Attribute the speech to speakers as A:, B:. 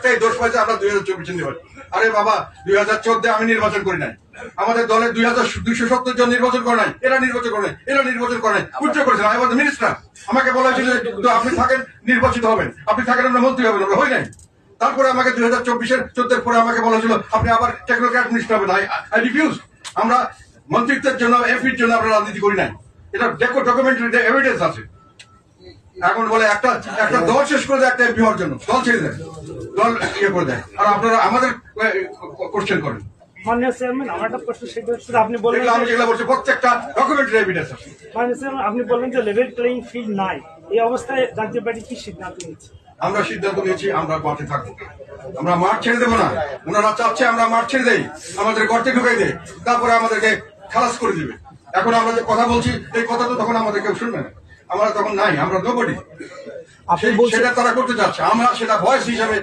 A: একটাই দোষ পাইছে আমরা দুই হাজার চব্বিশে নির্বাচন। আরে বাবা দুই হাজার চোদ্দে আমি নির্বাচন করি নাই। আমাদের দলের দুই হাজার দুইশো সত্তর জন নির্বাচন করে নাই। এরা নির্বাচন করে নাই এরা নির্বাচন করে নাই। উচ্চ করেছেন আমি বলতে মিনিস্টার আমাকে বলা হয়েছিল তো আপনি থাকেন নির্বাচিত হবেন। আপনি থাকেন আমরা মন্ত্রী হবেন আমরা হই নাই। তারপরে আমাকে দুই হাজার চব্বিশের চোদ্দের পরে আমাকে বলা হয়েছিল আপনি আবার টেকনোক্র্যাট মিনিস্টার হবেন। আই আই রিফিউজ আমরা মন্ত্রিত্বের জন্য এমপির জন্য আমরা রাজনীতি করি নাই। এটা দেখো ডকুমেন্টারি এভিডেন্স আছে। এখন বলে একটা একটা দল শেষ করে দেয় একটা এমপি হওয়ার জন্য। দল ছেড়ে দেয়। দল ইয়ে করে দেয়। আর আপনারা আমাদের কোশ্চেন করেন।
B: মাননীয় চেয়ারম্যান আমার একটা প্রশ্ন সেটা হচ্ছে আপনি বললেন
A: আমি যেগুলো বলছি প্রত্যেকটা ডকুমেন্টারি এভিডেন্স আছে।
B: মাননীয় চেয়ারম্যান আপনি বললেন যে লেভেল প্লেইং ফিল্ড নাই। এই অবস্থায় জাতীয় পার্টি কি সিদ্ধান্ত নিচ্ছে
A: আমরা সিদ্ধান্ত নিয়েছি আমরা মাঠে থাকব। আমরা মাঠ ছেড়ে দেবো না। ওনারা চাচ্ছে আমরা মাঠ ছেড়ে দেই আমাদের গর্তে ঢুকাই দেয় তারপরে আমাদেরকে খালাস করে দিবে। এখন আমরা যে কথা বলছি এই কথা তো তখন আমাদের কেউ শুনবে না। আমরা তখন নাই আমরা নোবডি সেটা তারা করতে চাচ্ছে। আমরা সেটা ভয়েস হিসাবে